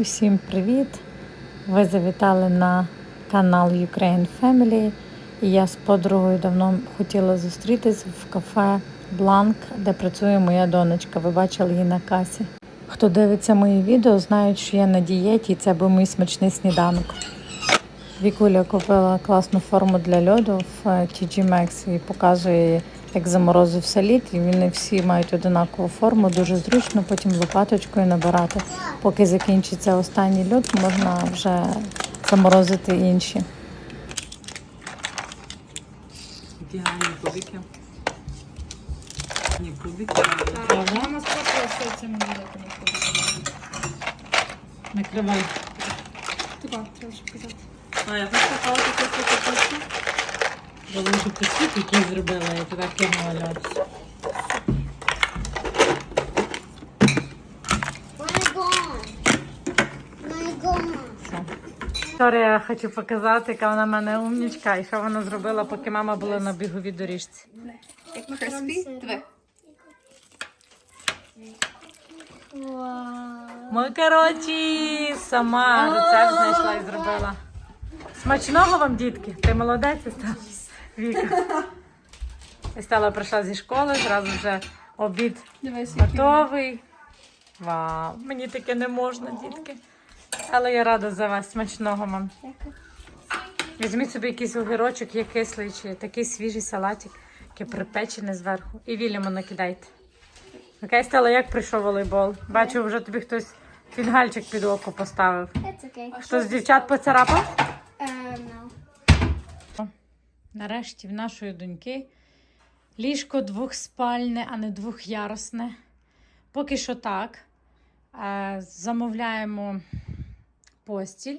Усім привіт! Ви завітали на канал Ukraine Family. І я з подругою давно хотіла зустрітись в кафе Бланк, де працює моя донечка. Ви бачили її на касі. Хто дивиться мої відео, знають, що я на дієті, і це був мій смачний сніданок. Вікуля купила класну форму для льоду в TG Maxx і показує, як заморозився лід. І вони всі мають одинакову форму, дуже зручно потім лопаточкою набирати. Поки закінчиться останній льод, можна вже заморозити інші. Ідеальні кубики. Не кубики, а? Мама спокійно цим Накривай. Така, треба ж казати. А, я просто хавати це Залежу присвіт, який зробила, я туди кинула! Все. Вікторія, я хочу показати, яка вона в мене умнічка, і що вона зробила, поки мама була на біговій доріжці. Як макаронський? Диви. Вау. Макароті! Сама рецепт знайшла і зробила. Смачного вам, дітки! Ти молодець, Стала. Віка. Стала прийшла зі школи, зразу вже обід Дивись, готовий. Вау! Мені таке не можна, дітки. Але я рада за вас. Смачного вам. Візьміть собі якийсь огірочок, є кислий, чи такий свіжий салатик, який припечений зверху. І Вільяму накидайте. Окей, Стella, як прийшов волейбол? Бачу, вже тобі хтось фінгальчик під око поставив. It's okay. Хто з дівчат поцарапав? Нарешті в нашої доньки ліжко двохспальне, а не двохярусне. Поки що так. Е, Замовляємо постіль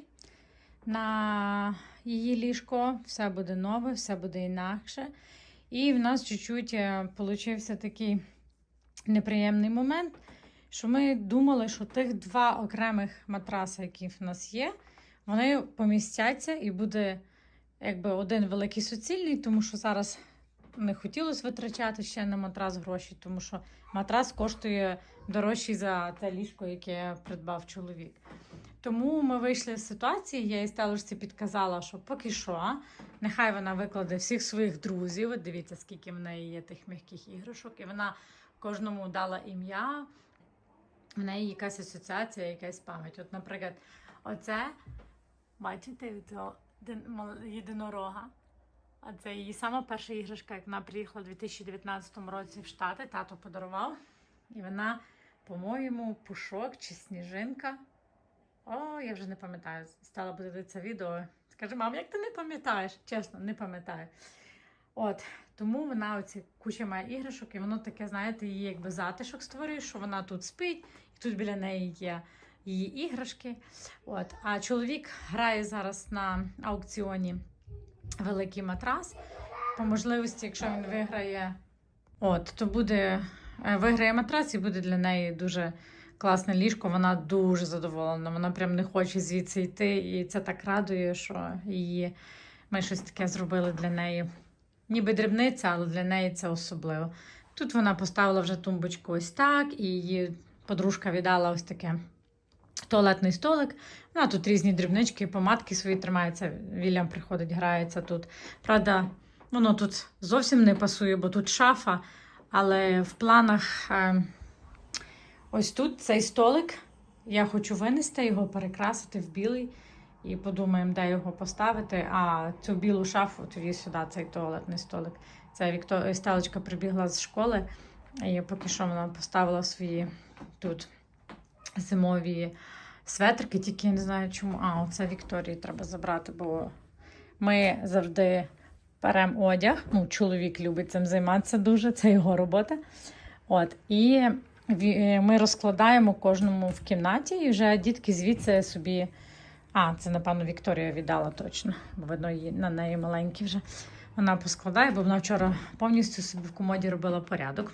на її ліжко. Все буде нове, все буде інакше. І в нас чуть-чуть е, получився такий неприємний момент, що ми думали, що тих два окремих матраси, які в нас є, вони помістяться і буде якби один великий суцільний, тому що зараз не хотілося витрачати ще на матрас гроші, тому що матрас коштує дорожчий за те ліжко, яке придбав чоловік. Тому ми вийшли з ситуації, я їй сталочці підказала, що поки що, нехай вона викладе всіх своїх друзів. От дивіться, скільки в неї є тих м'яких іграшок, і вона кожному дала ім'я. В неї якась асоціація, якась пам'ять. От, наприклад, оце, бачите, мал- єдинорога. А це її сама перша іграшка, як вона приїхала у 2019 році в Штати, тато подарував. І вона, по-моєму, пушок чи сніжинка. О, я вже не пам'ятаю. Стала буде дивитися відео. Скаже, мам, як ти не пам'ятаєш? Чесно, не пам'ятаю. От, тому вона оці куча має іграшок, і воно таке, знаєте, її якби затишок створює, що вона тут спить, і тут біля неї є її іграшки. От. А чоловік грає зараз на аукціоні великий матрас. По можливості, якщо він виграє, от, то буде е, виграє матрас і буде для неї дуже класне ліжко. Вона дуже задоволена. Вона прям не хоче звідси йти. І це так радує, що її ми щось таке зробили для неї. Ніби дрібниця, але для неї це особливо. Тут вона поставила вже тумбочку ось так, і її подружка віддала ось таке туалетний столик. Вона тут різні дрібнички, помадки свої тримається. Вільям приходить, грається тут. Правда, воно тут зовсім не пасує, бо тут шафа. Але в планах е, ось тут цей столик. Я хочу винести його, перекрасити в білий. І подумаємо, де його поставити. А цю білу шафу тоді сюди, цей туалетний столик. Це Вікто... Стелечка прибігла з школи. І поки що вона поставила свої тут зимові светрики, тільки я не знаю чому. А, оце Вікторії треба забрати, бо ми завжди беремо одяг. Ну, чоловік любить цим займатися дуже, це його робота. От, і ми розкладаємо кожному в кімнаті, і вже дітки звідси собі. А, це, напевно, Вікторія віддала точно, бо видно, її, на неї маленькі вже. Вона поскладає, бо вона вчора повністю собі в комоді робила порядок.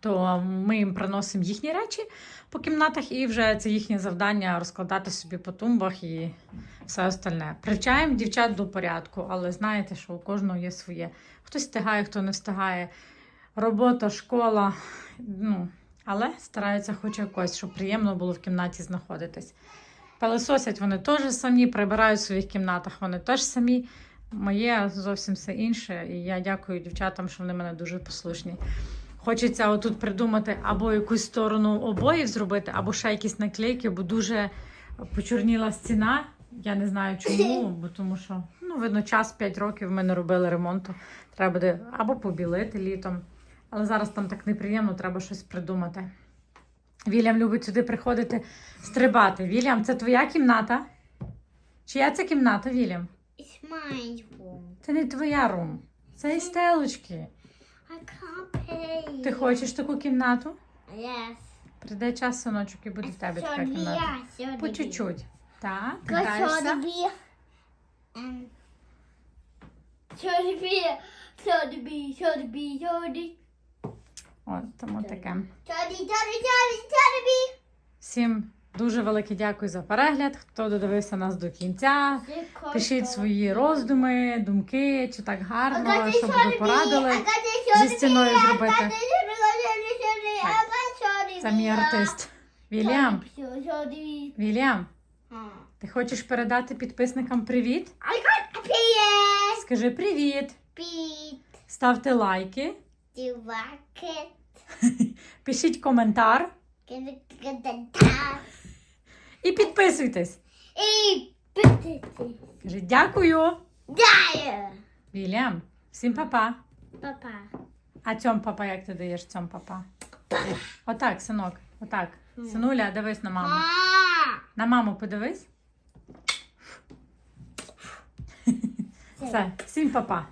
То ми їм приносимо їхні речі по кімнатах, і вже це їхнє завдання розкладати собі по тумбах і все остальне. Привчаємо дівчат до порядку, але знаєте, що у кожного є своє. Хтось встигає, хто не встигає. Робота, школа. Ну, Але стараються хоч якось, щоб приємно було в кімнаті знаходитись. Пилососять вони теж самі, прибирають в своїх кімнатах вони теж самі. Моє зовсім все інше. І я дякую дівчатам, що вони мене дуже послушні. Хочеться отут придумати або якусь сторону обоїв зробити, або ще якісь наклейки, бо дуже почорніла стіна. Я не знаю чому, бо тому що ну, видно, час 5 років ми не робили ремонту. Треба буде або побілити літом. Але зараз там так неприємно, треба щось придумати. Вільям любить сюди приходити стрибати. Вільям, це твоя кімната? Чия це кімната, Вільям? It's my room. Це не твоя рум. Це і стелочки. I can't pay. Ти хочеш таку кімнату? Yes. Прийде час, синочок, і буде в тебе така Сьогодні кімната. я, сьогодні По ви. чуть-чуть. Так, ти Ка- граєшся? Сьогодні ви. Ем, Сьогодні ви. Сьогодні ви, сьогодні ви, сьогодні. От, тому таке. Сьогодні, сьогодні, сьогодні, сьогодні ви. Всім дуже велике дякую за перегляд. Хто додивився нас до кінця. Пишіть свої роздуми, думки, чи так гарно, що ви порадили зі стіною зробити. Це мій артист. Вільям, Вільям, ти хочеш передати підписникам привіт? Скажи привіт, ставте лайки, пишіть коментар і підписуйтесь. І питати. Кажи дякую. Даю. Вільям, всім папа. Папа. А цьом папа, як ти даєш цьом папа? Отак, синок, отак. Синуля, дивись на маму. На маму подивись. Все, всім папа.